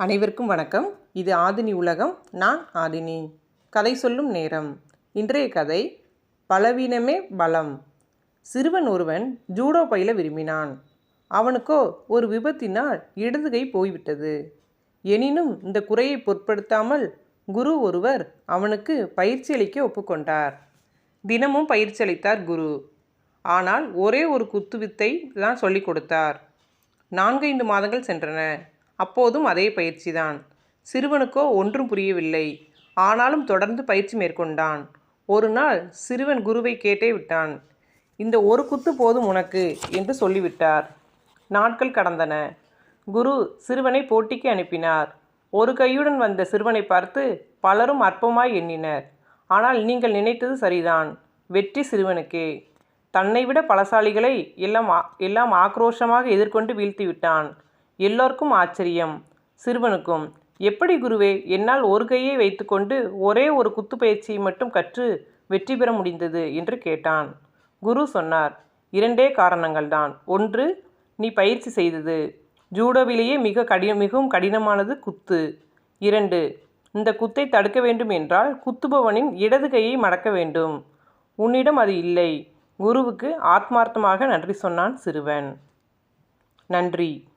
அனைவருக்கும் வணக்கம். இது ஆதினி உலகம் நான் ஆதினி. கதை சொல்லும் நேரம். இன்றைய கதை பலவீனமே பலம். சிறுவன் ஒருவன் ஜூடோ பயில விரும்பினான். அவனுக்கோ ஒரு விபத்தினால் இடது கை போய்விட்டது. எனினும் இந்த குறையை பொருட்படுத்தாமல் குரு ஒருவர் அவனுக்கு பயிற்சி அளிக்க ஒப்புக்கொண்டார். தினமும் பயிற்சி அளித்தார் குரு. ஆனால் ஒரே ஒரு குத்துவித்தை தான் சொல்லிக் கொடுத்தார். நான்கைந்து மாதங்கள் சென்றன. அப்போதும் அதே பயிற்சிதான். சிறுவனுக்கோ ஒன்றும் புரியவில்லை. ஆனாலும் தொடர்ந்து பயிற்சி மேற்கொண்டான். ஒரு நாள் சிறுவன் குருவை கேட்டே விட்டான். இந்த ஒரு குத்து போதும் உனக்கு என்று சொல்லிவிட்டார். நாட்கள் கடந்தன. குரு சிறுவனை போட்டிக்கு அனுப்பினார். ஒரு கையுடன் வந்த சிறுவனை பார்த்து பலரும் அற்பமாய் எண்ணினர். ஆனால் நீங்கள் நினைத்தது சரிதான். வெற்றி சிறுவனுக்கே. தன்னை விட பலசாலிகளை எல்லாம் எல்லாம் ஆக்ரோஷமாக எதிர்கொண்டு வீழ்த்திவிட்டான். எல்லோருக்கும் ஆச்சரியம். சிறுவனுக்கும் எப்படி குருவே என்னால் ஒரு கையை வைத்துக்கொண்டு ஒரே ஒரு குத்து பயிற்சியை மட்டும் கற்று வெற்றி பெற முடிந்தது? என்று கேட்டான். குரு சொன்னார் இரண்டே காரணங்கள்தான். ஒன்று நீ பயிற்சி செய்தது. ஜூடோவிலேயே மிக கடி மிகவும் கடினமானது குத்து. இரண்டு இந்த குத்தை தடுக்க வேண்டும் என்றால் குத்துபவனின் இடது கையை மடக்க வேண்டும். உன்னிடம் அது இல்லை. குருவுக்கு ஆத்மார்த்தமாக நன்றி சொன்னான் சிறுவன். நன்றி.